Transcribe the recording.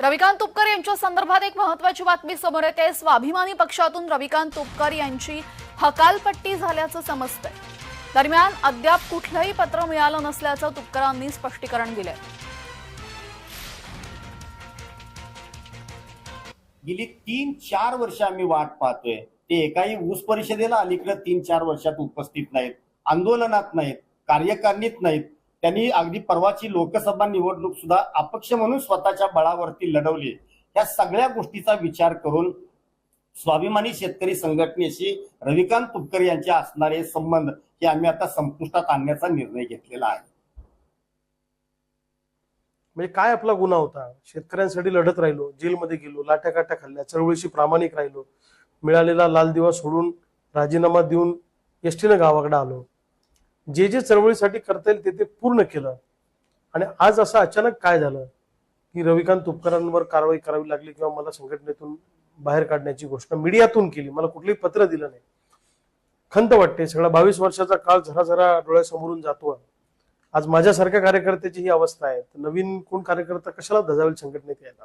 रविकांत तुपकर यांच्या संदर्भात एक महत्वाची बातमी समोर येते. स्वाभिमानी पक्षातून रविकांत तुपकर यांची हकालपट्टी झाल्याचं समजतंय. दरम्यान अद्याप कुठलंही पत्र मिळालं नसल्याचं तुपकरांनी स्पष्टीकरण दिलंय. गेली तीन चार वर्ष आम्ही वाट पाहतोय. ते एकाही ऊस परिषदेला अलीकडे तीन चार वर्षात उपस्थित नाहीत. आंदोलनात नाहीत. कार्यकारणीत नाहीत. त्यांनी अगदी परवाची लोकसभा निवडणूक सुद्धा अपक्ष म्हणून स्वतःच्या बळावरती लढवली. या सगळ्या गोष्टीचा विचार करून स्वाभिमानी शेतकरी संघटनेशी रविकांत तुपकर यांचे असणारे संबंध हे आम्ही आता संपुष्टात आणण्याचा निर्णय घेतलेला आहे. म्हणजे काय आपला गुन्हा होता? शेतकऱ्यांसाठी लढत राहिलो जेलमध्ये गेलो लाट्या काट्या खाल्ल्या चळवळीशी प्रामाणिक राहिलो मिळालेला लाल दिवा सोडून राजीनामा देऊन एसटीनं गावाकडे आलो. जे जे चळवळीसाठी करता येईल ते ते पूर्ण केलं. आणि आज असं अचानक काय झालं? की रविकांत तुपकरांवर कारवाई करावी लागली किंवा मला संघटनेतून बाहेर काढण्याची घोषणा मीडियातून केली मला कुठलंही पत्र दिलं नाही. खंत वाटते सगळा बावीस वर्षाचा काळ झरा झरा डोळ्यासमोरून जातो आज माझ्यासारख्या कार्यकर्त्याची ही अवस्था आहे. नवीन कोण कार्यकर्ता कशाला धजावेल संघटनेत यायला?